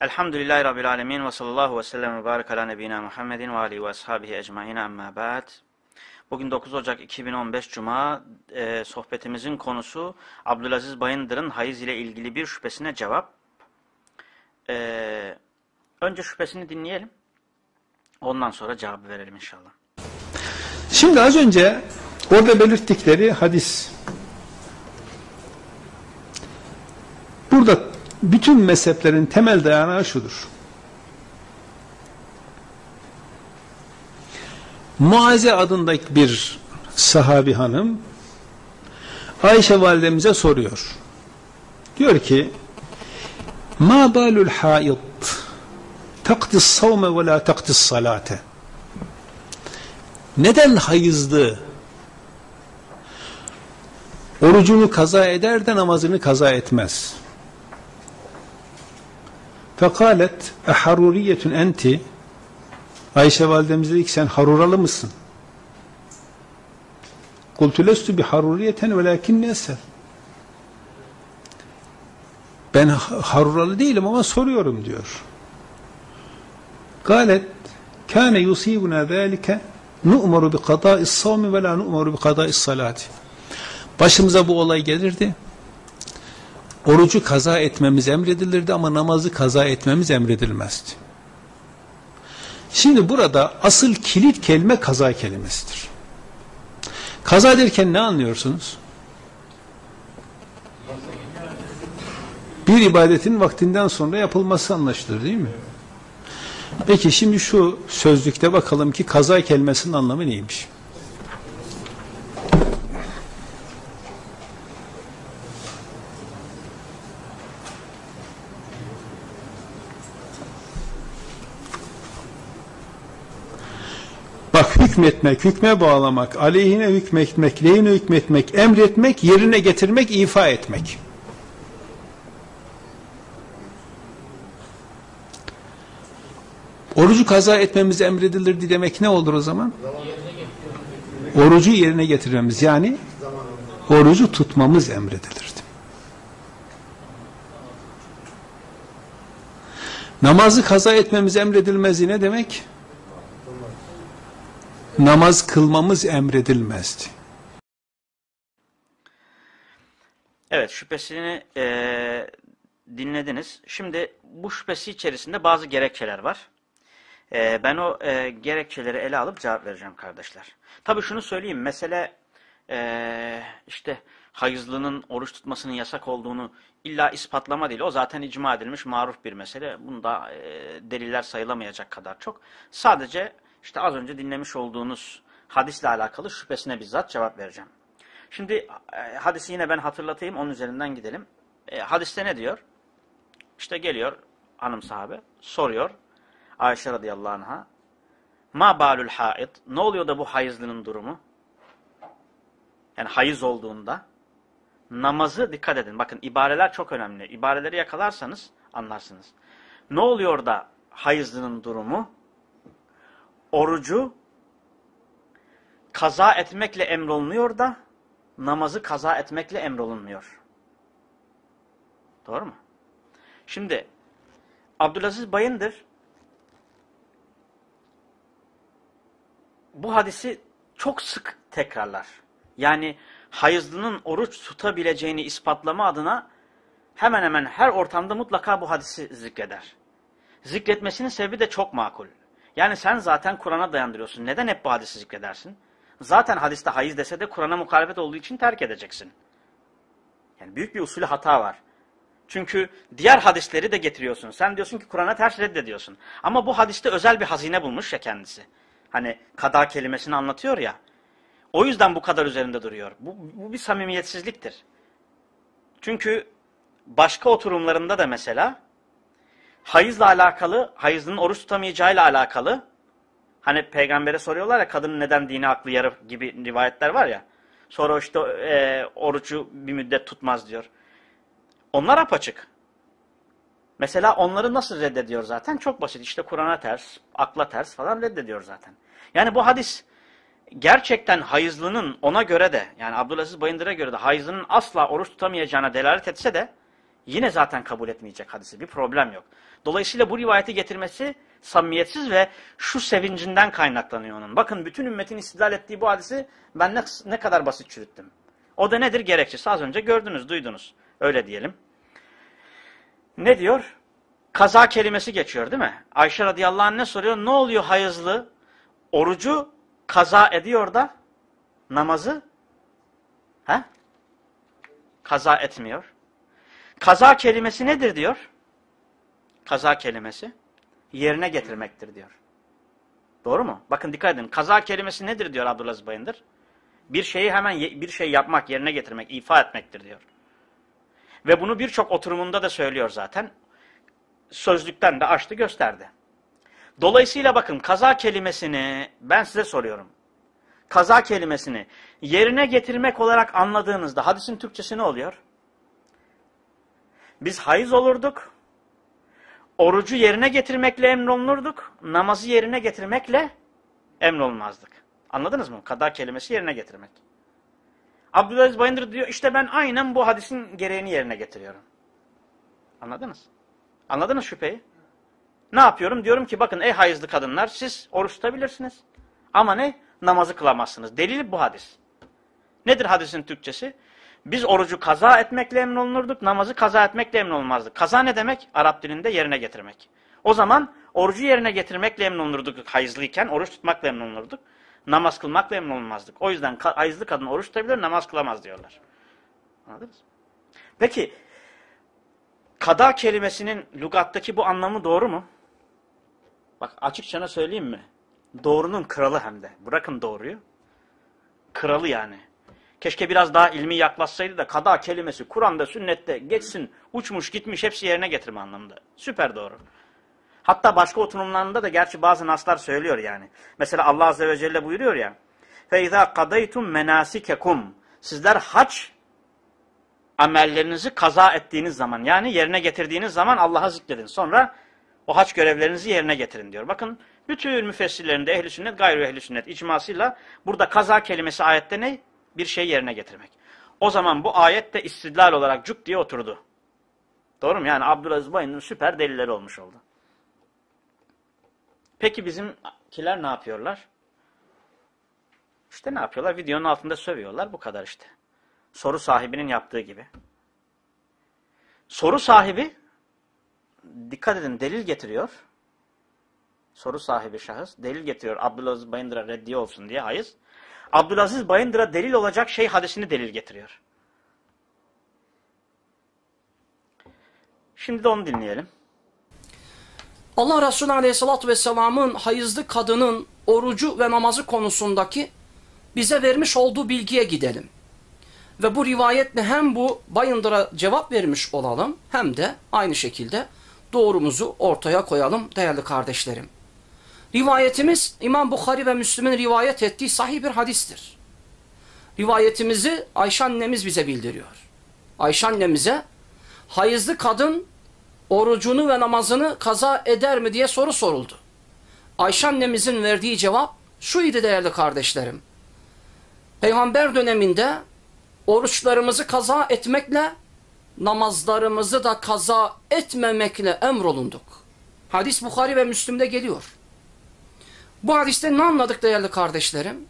Elhamdülillahi Rabbil Alemin ve sallallahu ve sellem ve barik ala nebina Muhammedin ve alihi ve ashabihi ecmain amma ba'd. Bugün 9 Ocak 2015 Cuma e, sohbetimizin konusu Abdülaziz Bayındır'ın hayız ile ilgili bir şüphesine cevap. E, önce şüphesini dinleyelim. Ondan sonra cevabı verelim inşallah. Şimdi az önce orada belirttikleri hadis. Burada bütün mezheplerin temel dayanağı şudur. Muaze adındaki bir sahabi hanım Ayşe validemize soruyor. Diyor ki Ma balul haid takdis savme ve la takdis salate neden hayızlı orucunu kaza eder de namazını kaza etmez? Fekalet eharuriyetun enti Ayşe validemiz dedi ki sen haruralı mısın? Kultu lestu bi haruriyeten velakinni esel. Ben haruralı değilim ama soruyorum diyor. Galet kâne yusibuna zâlike nu'maru bi kadâ'is savmi ve nu'maru bi kadâ'is salati. Başımıza bu olay gelirdi. Orucu kaza etmemiz emredilirdi ama namazı kaza etmemiz emredilmezdi. Şimdi burada asıl kilit kelime kaza kelimesidir. Kaza derken ne anlıyorsunuz? Bir ibadetin vaktinden sonra yapılması anlaşılır değil mi? Peki şimdi şu sözlükte bakalım ki kaza kelimesinin anlamı neymiş? Bak hükmetmek, hükme bağlamak, aleyhine hükmetmek, lehine hükmetmek, emretmek, yerine getirmek, ifa etmek. Orucu kaza etmemiz emredilirdi demek ne olur o zaman? Orucu yerine getirmemiz yani orucu tutmamız emredilirdi. Namazı kaza etmemiz emredilmezi ne demek? Namaz kılmamız emredilmezdi. Evet şüphesini e, dinlediniz. Şimdi bu şüphesi içerisinde bazı gerekçeler var. E, ben o e, gerekçeleri ele alıp cevap vereceğim kardeşler. Tabii şunu söyleyeyim. Mesele e, işte hayızlının oruç tutmasının yasak olduğunu illa ispatlama değil. O zaten icma edilmiş maruf bir mesele. Bunda e, deliller sayılamayacak kadar çok. Sadece işte az önce dinlemiş olduğunuz hadisle alakalı şüphesine bizzat cevap vereceğim. Şimdi e, hadisi yine ben hatırlatayım. Onun üzerinden gidelim. E, hadiste ne diyor? İşte geliyor hanım sahabe soruyor. Ayşe radıyallahu anh'a ma balul haid ne oluyor da bu hayızlının durumu? Yani hayız olduğunda namazı dikkat edin. Bakın ibareler çok önemli. İbareleri yakalarsanız anlarsınız. Ne oluyor da hayızlının durumu? Orucu kaza etmekle emrolunuyor da namazı kaza etmekle emrolunmuyor. Doğru mu? Şimdi Abdülaziz Bayındır bu hadisi çok sık tekrarlar. Yani hayızlının oruç tutabileceğini ispatlama adına hemen hemen her ortamda mutlaka bu hadisi zikreder. Zikretmesinin sebebi de çok makul. Yani sen zaten Kur'an'a dayandırıyorsun. Neden hep bu hadisi zikredersin? Zaten hadiste hayız dese de Kur'an'a muhalefet olduğu için terk edeceksin. Yani büyük bir usulü hata var. Çünkü diğer hadisleri de getiriyorsun. Sen diyorsun ki Kur'an'a ters reddediyorsun. Ama bu hadiste özel bir hazine bulmuş ya kendisi. Hani kada kelimesini anlatıyor ya. O yüzden bu kadar üzerinde duruyor. Bu, bu bir samimiyetsizliktir. Çünkü başka oturumlarında da mesela hayızla alakalı, hayızın oruç tutamayacağıyla alakalı hani peygambere soruyorlar ya kadının neden dini aklı yarı gibi rivayetler var ya. Sonra işte e, orucu bir müddet tutmaz diyor. Onlar apaçık. Mesela onları nasıl reddediyor zaten? Çok basit. İşte Kur'an'a ters, akla ters falan reddediyor zaten. Yani bu hadis gerçekten hayızlının ona göre de yani Abdülaziz Bayındır'a göre de hayızlının asla oruç tutamayacağına delalet etse de Yine zaten kabul etmeyecek hadisi. Bir problem yok. Dolayısıyla bu rivayeti getirmesi samimiyetsiz ve şu sevincinden kaynaklanıyor onun. Bakın bütün ümmetin istidlal ettiği bu hadisi ben ne, ne kadar basit çürüttüm. O da nedir? Gerekçesi az önce gördünüz, duydunuz. Öyle diyelim. Ne diyor? Kaza kelimesi geçiyor değil mi? Ayşe radıyallahu anh ne soruyor? Ne oluyor hayızlı? Orucu kaza ediyor da namazı he? kaza etmiyor. Kaza kelimesi nedir diyor? Kaza kelimesi yerine getirmektir diyor. Doğru mu? Bakın dikkat edin. Kaza kelimesi nedir diyor Abdülaziz Bayındır? Bir şeyi hemen bir şey yapmak, yerine getirmek, ifa etmektir diyor. Ve bunu birçok oturumunda da söylüyor zaten. Sözlükten de açtı gösterdi. Dolayısıyla bakın kaza kelimesini ben size soruyorum. Kaza kelimesini yerine getirmek olarak anladığınızda hadisin Türkçesi ne oluyor? Biz hayız olurduk, orucu yerine getirmekle emrolunurduk, namazı yerine getirmekle emrolunmazdık. Anladınız mı? Kaza kelimesi yerine getirmek. Abdülaziz Bayındır diyor işte ben aynen bu hadisin gereğini yerine getiriyorum. Anladınız? Anladınız şüpheyi? Ne yapıyorum? Diyorum ki bakın ey hayızlı kadınlar siz oruç tutabilirsiniz. Ama ne? Namazı kılamazsınız. Delil bu hadis. Nedir hadisin Türkçesi? Biz orucu kaza etmekle emrolunurduk, namazı kaza etmekle emrolunmazdık. Kaza ne demek? Arap dilinde yerine getirmek. O zaman orucu yerine getirmekle emrolunurduk hayızlıyken, oruç tutmakla emrolunurduk. Namaz kılmakla emrolunmazdık. O yüzden hayızlı kadın oruç tutabilir, namaz kılamaz diyorlar. Anladınız mı? Peki, kada kelimesinin lügattaki bu anlamı doğru mu? Bak açıkça söyleyeyim mi? Doğrunun kralı hem de. Bırakın doğruyu. Kralı yani. Keşke biraz daha ilmi yaklaşsaydı da kada kelimesi Kur'an'da, sünnette geçsin, uçmuş, gitmiş hepsi yerine getirme anlamında. Süper doğru. Hatta başka oturumlarında da gerçi bazı naslar söylüyor yani. Mesela Allah Azze ve Celle buyuruyor ya. فَاِذَا قَدَيْتُمْ مَنَاسِكَكُمْ Sizler haç amellerinizi kaza ettiğiniz zaman yani yerine getirdiğiniz zaman Allah'a zikredin. Sonra o haç görevlerinizi yerine getirin diyor. Bakın bütün müfessirlerinde ehli sünnet, gayri ehli sünnet icmasıyla burada kaza kelimesi ayette ne? Bir şey yerine getirmek. O zaman bu ayette istidlal olarak cuk diye oturdu. Doğru mu? Yani Abdülaziz Bayın'ın süper delilleri olmuş oldu. Peki bizimkiler ne yapıyorlar? İşte ne yapıyorlar? Videonun altında sövüyorlar. Bu kadar işte. Soru sahibinin yaptığı gibi. Soru sahibi dikkat edin delil getiriyor. Soru sahibi şahıs delil getiriyor. Abdülaziz Bayındır'a reddiye olsun diye hayız. Abdülaziz Bayındır'a delil olacak şey hadisini delil getiriyor. Şimdi de onu dinleyelim. Allah Resulü Aleyhisselatü Vesselam'ın hayızlı kadının orucu ve namazı konusundaki bize vermiş olduğu bilgiye gidelim. Ve bu rivayetle hem bu Bayındır'a cevap vermiş olalım hem de aynı şekilde doğrumuzu ortaya koyalım değerli kardeşlerim. Rivayetimiz İmam Bukhari ve Müslüm'ün rivayet ettiği sahih bir hadistir. Rivayetimizi Ayşe annemiz bize bildiriyor. Ayşe annemize hayızlı kadın orucunu ve namazını kaza eder mi diye soru soruldu. Ayşe annemizin verdiği cevap şuydu değerli kardeşlerim. Peygamber döneminde oruçlarımızı kaza etmekle namazlarımızı da kaza etmemekle emrolunduk. Hadis Bukhari ve Müslim'de geliyor. Bu hadiste ne anladık değerli kardeşlerim?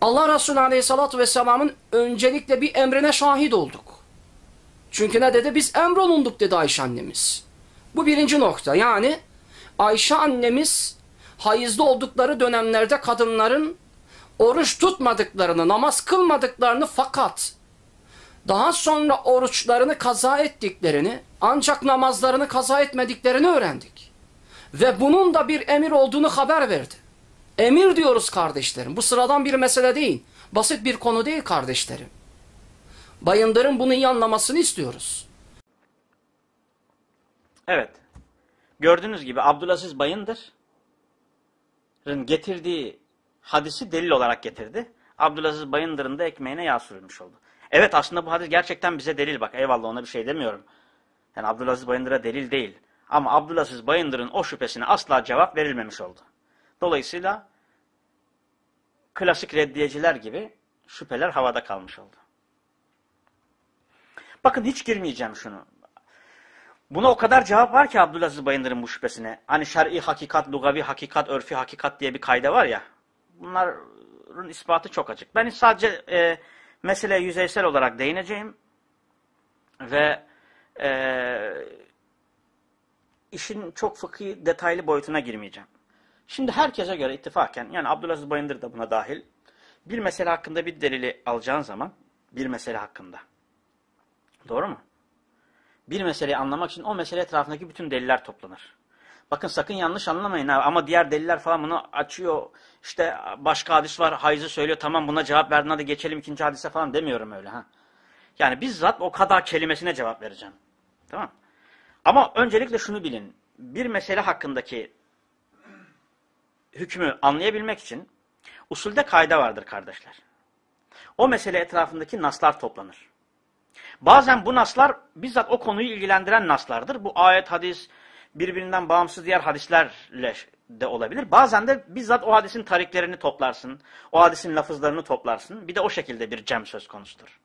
Allah Resulü Aleyhisselatü Vesselam'ın öncelikle bir emrine şahit olduk. Çünkü ne dedi? Biz emrolunduk dedi Ayşe annemiz. Bu birinci nokta. Yani Ayşe annemiz hayızlı oldukları dönemlerde kadınların oruç tutmadıklarını, namaz kılmadıklarını fakat daha sonra oruçlarını kaza ettiklerini ancak namazlarını kaza etmediklerini öğrendik. Ve bunun da bir emir olduğunu haber verdi. Emir diyoruz kardeşlerim. Bu sıradan bir mesele değil. Basit bir konu değil kardeşlerim. Bayındır'ın bunu iyi anlamasını istiyoruz. Evet. Gördüğünüz gibi Abdülaziz Bayındır'ın getirdiği hadisi delil olarak getirdi. Abdülaziz Bayındır'ın da ekmeğine yağ sürülmüş oldu. Evet aslında bu hadis gerçekten bize delil bak eyvallah ona bir şey demiyorum. Yani Abdülaziz Bayındır'a delil değil. Ama Abdülaziz Bayındır'ın o şüphesine asla cevap verilmemiş oldu. Dolayısıyla klasik reddiyeciler gibi şüpheler havada kalmış oldu. Bakın hiç girmeyeceğim şunu. Buna o kadar cevap var ki Abdülaziz Bayındır'ın bu şüphesine. Hani şer'i hakikat, lugavi hakikat, örfi hakikat diye bir kayda var ya. Bunların ispatı çok açık. Ben sadece e, meseleye yüzeysel olarak değineceğim. Ve e, işin çok fıkhi detaylı boyutuna girmeyeceğim. Şimdi herkese göre ittifaken, yani Abdülaziz Bayındır da buna dahil, bir mesele hakkında bir delili alacağın zaman, bir mesele hakkında. Doğru mu? Bir meseleyi anlamak için o mesele etrafındaki bütün deliller toplanır. Bakın sakın yanlış anlamayın ha. ama diğer deliller falan bunu açıyor. İşte başka hadis var, hayızı söylüyor. Tamam buna cevap verdin hadi geçelim ikinci hadise falan demiyorum öyle ha. Yani bizzat o kadar kelimesine cevap vereceğim. Tamam Ama öncelikle şunu bilin. Bir mesele hakkındaki hükmü anlayabilmek için usulde kayda vardır kardeşler. O mesele etrafındaki naslar toplanır. Bazen bu naslar bizzat o konuyu ilgilendiren naslardır. Bu ayet, hadis, birbirinden bağımsız diğer hadislerle de olabilir. Bazen de bizzat o hadisin tariklerini toplarsın. O hadisin lafızlarını toplarsın. Bir de o şekilde bir cem söz konusudur.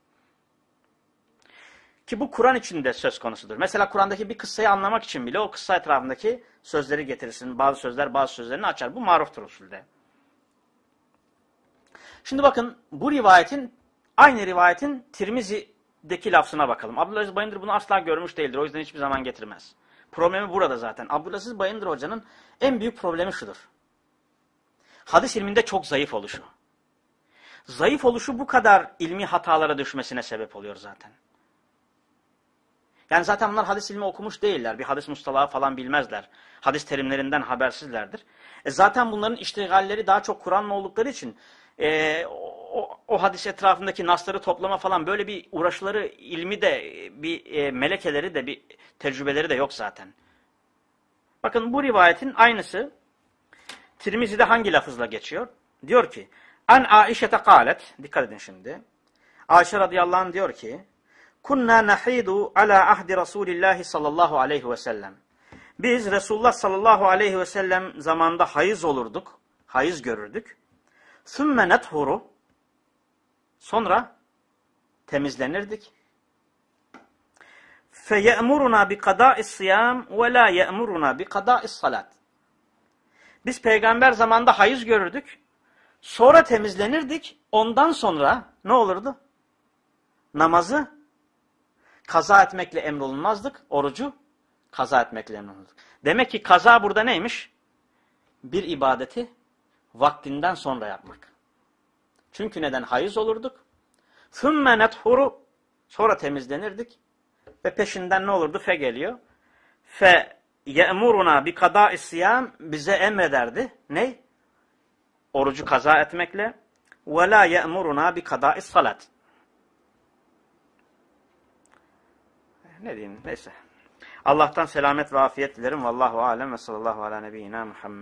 Ki bu Kur'an içinde söz konusudur. Mesela Kur'an'daki bir kıssayı anlamak için bile o kıssa etrafındaki sözleri getirirsin. Bazı sözler bazı sözlerini açar. Bu maruftur usulde. Şimdi bakın bu rivayetin aynı rivayetin Tirmizi'deki lafzına bakalım. Abdülaziz Bayındır bunu asla görmüş değildir. O yüzden hiçbir zaman getirmez. Problemi burada zaten. Abdülaziz Bayındır hocanın en büyük problemi şudur. Hadis ilminde çok zayıf oluşu. Zayıf oluşu bu kadar ilmi hatalara düşmesine sebep oluyor zaten. Yani zaten bunlar hadis ilmi okumuş değiller. Bir hadis mustalahı falan bilmezler. Hadis terimlerinden habersizlerdir. E zaten bunların iştigalleri daha çok Kur'an'la oldukları için e, o, o hadis etrafındaki nasları toplama falan böyle bir uğraşları, ilmi de, bir e, melekeleri de, bir tecrübeleri de yok zaten. Bakın bu rivayetin aynısı Tirmizi'de hangi lafızla geçiyor? Diyor ki, An Aişete kalet, dikkat edin şimdi. Ayşe radıyallahu anh diyor ki, Kunna nahidu ala ahdi Resulillahi sallallahu aleyhi ve sellem. Biz Resulullah sallallahu aleyhi ve sellem zamanda hayız olurduk. Hayız görürdük. Sümme nethuru. Sonra temizlenirdik. Feye'muruna bi kadâ'is siyam ve la ye'muruna bi kadâ'is salat. Biz peygamber zamanda hayız görürdük. Sonra temizlenirdik. Ondan sonra ne olurdu? Namazı kaza etmekle emrolunmazdık. Orucu kaza etmekle emrolunmazdık. Demek ki kaza burada neymiş? Bir ibadeti vaktinden sonra yapmak. Çünkü neden? Hayız olurduk. ثُمَّ نَتْهُرُ Sonra temizlenirdik. Ve peşinden ne olurdu? Fe geliyor. Fe ye'muruna bi kada isyam bize emrederdi. Ne? Orucu kaza etmekle. Ve la ye'muruna bi kada salat. Ne diyeyim? Neyse. Allah'tan selamet ve afiyet dilerim. Vallahu alem ve sallallahu ala nebiyyina Muhammed.